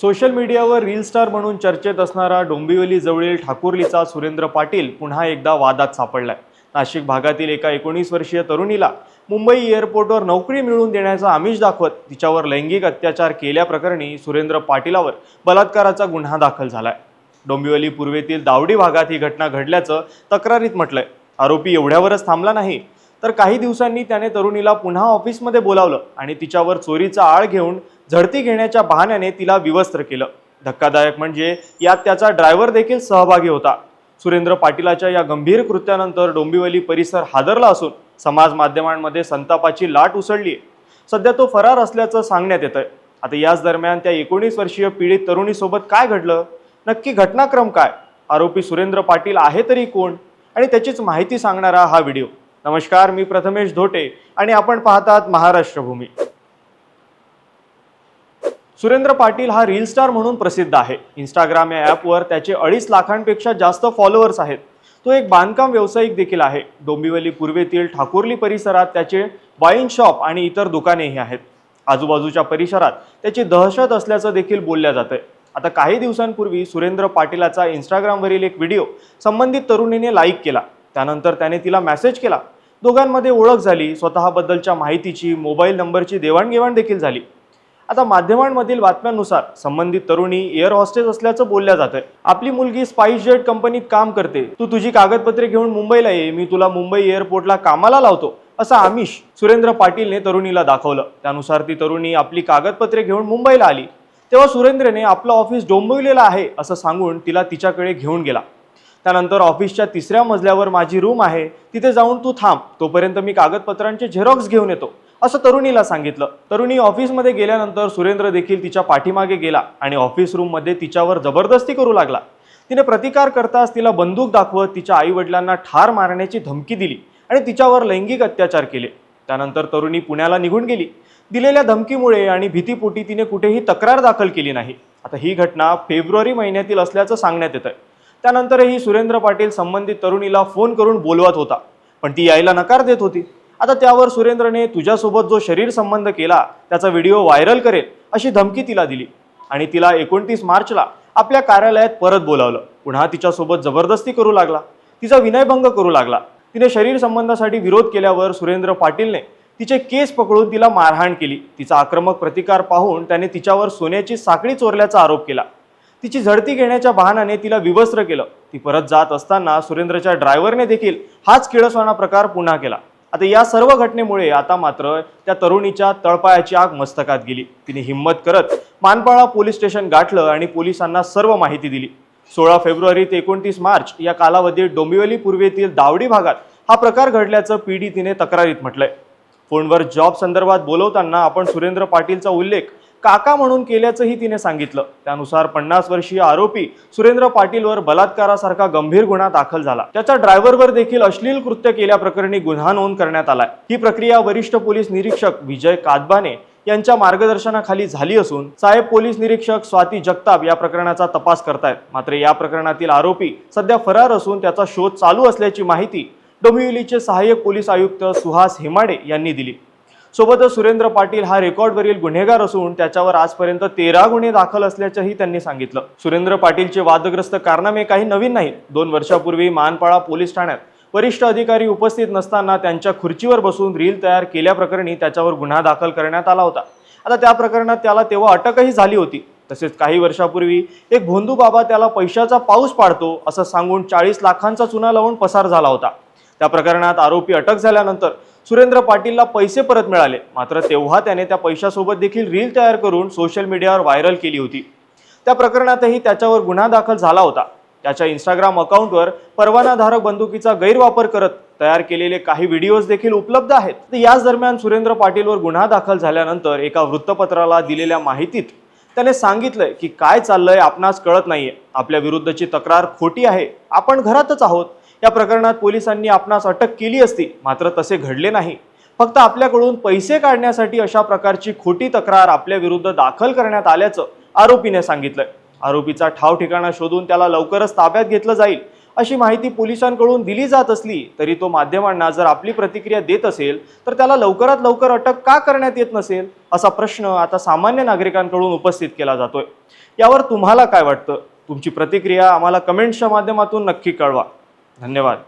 Social मीडियावर reel star म्हणून चर्चेत असणारा डोंबिवली जवळील ठाकुर्लीचा सुरेंद्र पाटील पुन्हा एकदा वादात सापडलाय. नाशिक भागातील एका एकोणीस वर्षीय तरुणीला मुंबई एअरपोर्टवर नोकरी मिळवून देण्याचा आमिष दाखवत तिच्यावर लैंगिक अत्याचार केल्याप्रकरणी सुरेंद्र पाटीलावर बलात्काराचा गुन्हा दाखल झालाय. डोंबिवली पूर्वेतील दावडी भागात ही घटना घडल्याचं तक्रारीत म्हटलंय. आरोपी एवढ्यावरच थांबला नाही तर काही दिवसांनी त्याने तरुणीला पुन्हा ऑफिसमध्ये बोलावलं आणि तिच्यावर चोरीचा आळ घेऊन झडती घेण्याच्या बहाण्याने तिला विवस्त्र केलं. धक्कादायक म्हणजे यात त्याचा ड्रायव्हर देखील सहभागी होता. सुरेंद्र पाटीलाच्या या गंभीर कृत्यानंतर डोंबिवली परिसर हादरला असून समाज माध्यमांमध्ये संतापाची लाट उसळली सध्या तो फरार असल्याचं सांगण्यात येत आहे आता याच दरम्यान त्या एकोणीस वर्षीय पीडित तरुणीसोबत काय घडलं? नक्की घटनाक्रम काय? आरोपी सुरेंद्र पाटील आहे तरी कोण? आणि त्याचीच माहिती सांगणारा हा व्हिडिओ. नमस्कार मी प्रथमेश धोटे आणि आपण पाहतात महाराष्ट्रभूमी. सुरेंद्र पाटील हा रील स्टार म्हणून प्रसिद्ध आहे. इंस्टाग्राम या ॲपवर त्याचे अडीच लाखांपेक्षा जास्त फॉलोअर्स आहेत. तो एक बांधकाम व्यावसायिक देखील आहे. डोंबिवली पूर्वेतील ठाकुर्ली परिसरात त्याचे वाईन शॉप आणि इतर दुकानेही आहेत. आजूबाजूच्या परिसरात त्याची दहशत असल्याचं देखील बोलल्या जातं आता काही दिवसांपूर्वी सुरेंद्र पाटीलाचा इंस्टाग्रामवरील एक व्हिडिओ संबंधित तरुणीने लाईक केला. त्यानंतर त्याने तिला मेसेज केला. दोघांमध्ये ओळख झाली. स्वतःबद्दलच्या माहितीची मोबाईल नंबरची देवाणघेवाण देखील झाली. आता माध्यमांमधील बातम्यांनुसार संबंधित तरुणी एअर हॉस्टेस असल्याचं बोलल्या जात आहे आपली मुलगी स्पाइस जेट कंपनीत काम करते. तू तुझी कागदपत्रे घेऊन मुंबईला ये. मी तुला मुंबई एअरपोर्टला कामाला लावतो. असं आमिष सुरेंद्र पाटीलने तरुणीला दाखवलं. त्यानुसार ती तरुणी आपली कागदपत्रे घेऊन मुंबईला आली. तेव्हा सुरेंद्रने आपलं ऑफिस डोंबिवलीला आहे असं सांगून तिला तिच्याकडे घेऊन गेला. त्यानंतर ऑफिसच्या तिसऱ्या मजल्यावर माझी रूम आहे. तिथे जाऊन तू थांब. तोपर्यंत मी कागदपत्रांचे झेरॉक्स घेऊन येतो. असं तरुणीला सांगितलं. तरुणी ऑफिसमध्ये गेल्यानंतर सुरेंद्र देखील तिच्या पाठीमागे गेला आणि ऑफिस रूममध्ये तिच्यावर जबरदस्ती करू लागला. तिने प्रतिकार करताच तिला बंदूक दाखवत तिच्या आई वडिलांना ठार मारण्याची धमकी दिली आणि तिच्यावर लैंगिक अत्याचार केले. त्यानंतर तरुणी पुण्याला निघून गेली. दिलेल्या धमकीमुळे आणि भीतीपोटी तिने कुठेही तक्रार दाखल केली नाही. आता ही घटना फेब्रुवारी महिन्यातील असल्याचं सांगण्यात येतं आहे त्यानंतरही सुरेंद्र पाटील संबंधित तरुणीला फोन करून बोलवत होता. पण ती यायला नकार देत होती. आता त्यावर सुरेंद्रने तुझ्यासोबत जो शरीर संबंध केला त्याचा व्हिडिओ व्हायरल करेल अशी धमकी तिला दिली. आणि तिला एकोणतीस मार्चला आपल्या कार्यालयात परत बोलावलं. पुन्हा तिच्यासोबत जबरदस्ती करू लागला. तिचा विनयभंग करू लागला. तिने शरीर संबंधासाठी विरोध केल्यावर सुरेंद्र पाटीलने तिचे केस पकडून तिला मारहाण केली. तिचा आक्रमक प्रतिकार पाहून त्याने तिच्यावर सोन्याची साखळी चोरल्याचा आरोप केला. तिची झडती घेण्याच्या बहाण्याने तिला विवस्त्र केलं. ती परत जात असताना सुरेंद्रच्या ड्रायव्हरने देखील हाच किळसवाना प्रकार पुन्हा केला. आता या सर्व घटनेमुळे आता मात्र त्या तरुणीच्या तळपायाची आग मस्तकात गेली. तिने हिंमत करत मानपाळा पोलीस स्टेशन गाठलं आणि पोलिसांना सर्व माहिती दिली. सोळा फेब्रुवारी ते एकोणतीस मार्च या कालावधीत डोंबिवली पूर्वेतील दावडी भागात हा प्रकार घडल्याचं पीडितीने तक्रारीत म्हटलंय. फोनवर जॉब संदर्भात बोलवताना आपण सुरेंद्र पाटीलचा उल्लेख काका म्हणून केल्याचंही तिने सांगितलं. त्यानुसार पन्नास वर्षीय आरोपी सुरेंद्र पाटीलवर बलात्कारासारखा गंभीर गुन्हा दाखल झाला. त्याच्या ड्रायव्हरवर देखील अश्लील कृत्य केल्याप्रकरणी गुन्हा नोंद करण्यात आलाय. ही प्रक्रिया वरिष्ठ पोलीस निरीक्षक विजय कादबाने यांच्या मार्गदर्शनाखाली झाली असून साहेब पोलीस निरीक्षक स्वाती जगताप या प्रकरणाचा तपास करतायत. मात्र या प्रकरणातील आरोपी सध्या फरार असून त्याचा शोध चालू असल्याची माहिती डोंबिवलीचे सहाय्यक पोलीस आयुक्त सुहास हेमाडे यांनी दिली. सोबतच सुरेंद्र पाटील हा रेकॉर्डवरील गुन्हेगार असून त्याच्यावर आजपर्यंत तेरा गुन्हे दाखल असल्याचंही त्यांनी सांगितलं. सुरेंद्र पाटीलचे वादग्रस्त कारनामे काही नवीन नाहीत. दोन वर्षापूर्वी मानपाळा पोलीस ठाण्यात वरिष्ठ अधिकारी उपस्थित नसताना त्यांच्या खुर्चीवर बसून रील तयार केल्याप्रकरणी त्याच्यावर गुन्हा दाखल करण्यात आला होता. आता त्या प्रकरणात त्याला तेव्हा अटकही झाली होती. तसेच काही वर्षापूर्वी एक भोंदू बाबा त्याला पैशाचा पाऊस पाडतो असं सांगून चाळीस लाखांचा चुना लावून पसार झाला होता. त्या प्रकरणात आरोपी अटक झाल्यानंतर सुरेंद्र पाटीलला पैसे परत मिळाले. मात्र तेव्हा त्याने त्या पैशासोबत देखील रील तयार करून सोशल मीडियावर व्हायरल केली होती. त्या प्रकरणातही त्याच्यावर गुन्हा दाखल झाला होता. त्याच्या इंस्टाग्राम अकाउंटवर परवानाधारक बंदुकीचा गैरवापर करत तयार केलेले काही व्हिडिओज देखील उपलब्ध आहेत. तर याच दरम्यान सुरेंद्र पाटीलवर गुन्हा दाखल झाल्यानंतर एका वृत्तपत्राला दिलेल्या माहितीत त्याने सांगितलंय की काय चाललंय आपणास कळत नाहीये. आपल्या विरुद्धची तक्रार खोटी आहे. आपण घरातच आहोत. या प्रकरणात पोलिसांनी आपणास अटक केली असती. मात्र तसे घडले नाही. फक्त आपल्याकडून पैसे काढण्यासाठी अशा प्रकारची खोटी तक्रार आपल्या विरुद्ध दाखल करण्यात आल्याचं आरोपीने सांगितलंय. आरोपीचा ठाव ठिकाणा शोधून त्याला लवकरच ताब्यात घेतलं जाईल अशी माहिती पोलिसांकडून दिली जात असली तरी तो माध्यमांना जर आपली प्रतिक्रिया देत असेल तर त्याला लवकरात लवकर अटक का करण्यात येत नसेल असा प्रश्न आता सामान्य नागरिकांकडून उपस्थित केला जातोय. यावर तुम्हाला काय वाटतं? तुमची प्रतिक्रिया आम्हाला कमेंट्सच्या माध्यमातून नक्की कळवा. धन्यवाद.